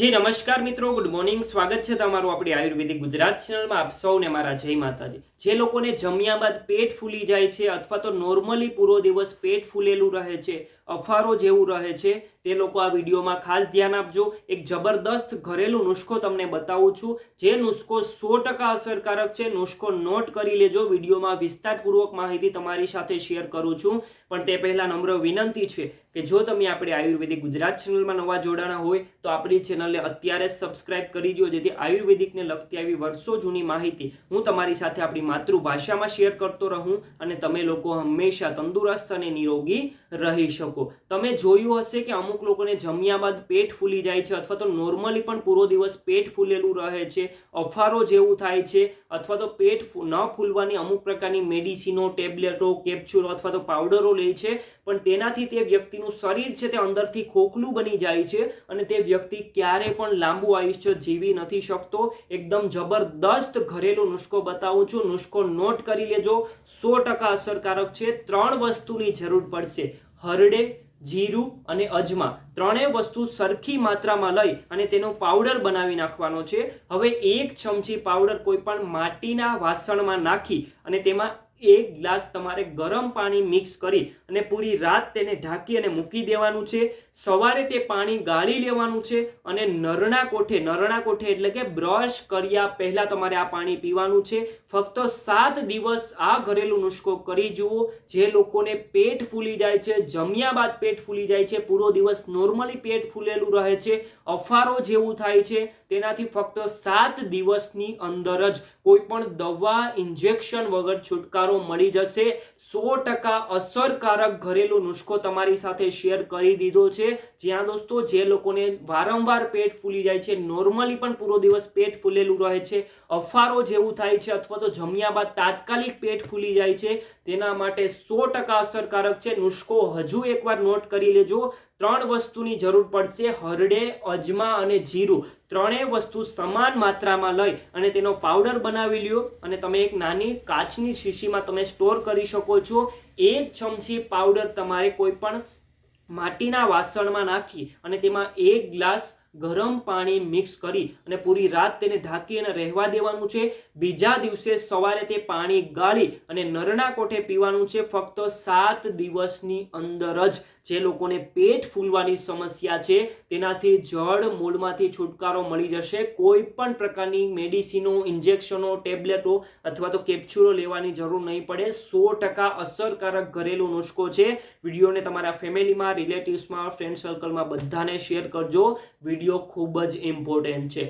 જી, નમસ્કાર મિત્રો, good morning. સ્વાગત છે તમારું આપણી આયુર્વેદિક ગુજરાત ચેનલમાં. આપ સૌને મારા જય માતાજી. જે લોકોને જમ્યા બાદ પેટ ફૂલી જાય છે અથવા તો નોર્મલી પૂરો દિવસ પેટ ફૂલેલું રહે છે, અફારો જેવું રહે છે, તે લોકો આ વિડીયોમાં ખાસ ધ્યાન આપજો. એક જબરદસ્ત ઘરેલું નુસ્ખો તમને બતાવું છું. જે નુસ્ખો સો ટકા અસરકારક છે, નુસ્ખો નોટ કરી લેજો. વિડીયોમાં વિસ્તારપૂર્વક માહિતી તમારી સાથે શેર કરું છું. પણ તે પહેલાં નમ્ર વિનંતી છે કે જો તમે આપણી આયુર્વેદિક ગુજરાત ચેનલમાં નવા જોડાણા હોય, તો આપણી ચેનલને અત્યારે જ સબસ્ક્રાઇબ કરી દો જેથી આયુર્વેદિકને લગતી આવી વર્ષો જૂની માહિતી હું તમારી સાથે આપણી માતૃભાષામાં શેર કરતો રહું અને તમે લોકો હંમેશા તંદુરસ્ત અને નિરોગી રહી શકો. તમે જોયું હશે કે અમુક લોકોને જમ્યા બાદ પેટ ફૂલી જાય છે અથવા તો નોર્મલી પણ પૂરો દિવસ પેટ ફૂલેલું રહે છે, અફારો જેવું થાય છે અથવા તો પેટ ન ફૂલવાની અમુક પ્રકારની મેડિસિનો ટેબ્લેટો કેપ્સ્યુલો અથવા તો પાવડરો લે છે, પણ તેનાથી તે વ્યક્તિનું શરીર છે તે અંદરથી ખોખલું બની જાય છે અને તે વ્યક્તિ ક્યારે પણ લાંબુ આયુષ્ય જીવી નથી શકતો. એકદમ જબરદસ્ત ઘરેલું નુસ્ખો બતાવું છું. નુસ્ખો નોટ કરી લેજો. સો ટકા અસરકારક છે. ત્રણ વસ્તુની જરૂર પડશે. હરડે, જીરું અને અજમા. ત્રણેય વસ્તુ સરખી માત્રામાં લઈ અને તેનો પાવડર બનાવી નાખવાનો છે. હવે એક ચમચી પાવડર કોઈ પણ માટીના વાસણમાં નાખી અને તેમાં એક ગ્લાસ તમારે ગરમ પાણી મિક્સ કરી અને પૂરી રાત તેને ઢાંકી અને મૂકી દેવાનું છે. સવારે તે પાણી ગાળી લેવાનું છે અને નરણા કોઠે નરણા કોઠે એટલે કે બ્રશ કર્યા પહેલાં તમારે આ પાણી પીવાનું છે. ફક્ત સાત દિવસ આ ઘરેલું નુસ્ખો કરી જુઓ. જે લોકોને પેટ ફૂલી જાય છે, જમ્યા બાદ પેટ ફૂલી જાય છે, પૂરો દિવસ નોર્મલી પેટ ફૂલેલું રહે છે, અફારો જેવું થાય છે, તેનાથી ફક્ત સાત દિવસની અંદર જ કોઈ પણ દવા, ઇન્જેક્શન વગર છુટકારો મળી જશે. સો ટકા અસરકારક ઘરેલું નુસ્ખો તમારી સાથે શેર કરી દીધો છે. જ્યાં દોસ્તો, જે લોકોને વારંવાર પેટ ફૂલી જાય છે નોર્મલી પણ પૂરો દિવસ પેટ ફૂલેલું રહે છે. અફારો જેવું થાય છે અથવા તો જમ્યા બાદ તાત્કાલિક પેટ ફૂલી જાય છે. તેના માટે સો ટકા અસરકારક છે. નુસ્ખો હજુ એકવાર નોટ કરી લેજો. ત્રણ વસ્તુની જરૂર પડશે, હરડે, અજમા અને જીરું. ત્રણેય વસ્તુ સમાન માત્રામાં લઈ અને તેનો પાવડર બનાવી લ્યો અને તમે એક નાની કાચની શીશીમાં તમે સ્ટોર કરી શકો છો. એક ચમચી પાવડર તમારે કોઈ પણ માટીના વાસણમાં નાખી અને તેમાં એક ગ્લાસ ગરમ પાણી મિક્સ કરી અને પૂરી રાત તેને ઢાંકી અને રહેવા દેવાનું છે. બીજા દિવસે સવારે તે પાણી ગાળી અને નરણા કોઠે પીવાનું છે. ફક્ત સાત દિવસની અંદર જ જે લોકોને પેટ ફૂલવાની સમસ્યા છે, તેનાથી જળ મૂળમાંથી છુટકારો મળી જશે. કોઈ પણ પ્રકારની મેડિસિનો, ઇન્જેક્શનો, ટેબ્લેટો અથવા તો કેપ્સ્યુલો લેવાની જરૂર નહીં પડે. સો ટકા અસરકારક ઘરેલું નુસ્ખો છે. વિડીયોને તમારા ફેમિલીમાં, રિલેટિવ્સમાં ફ્રેન્ડ સર્કલમાં બધાને શેર કરજો. વીડિયો ખૂબ જ ઇમ્પોર્ટન્ટ છે.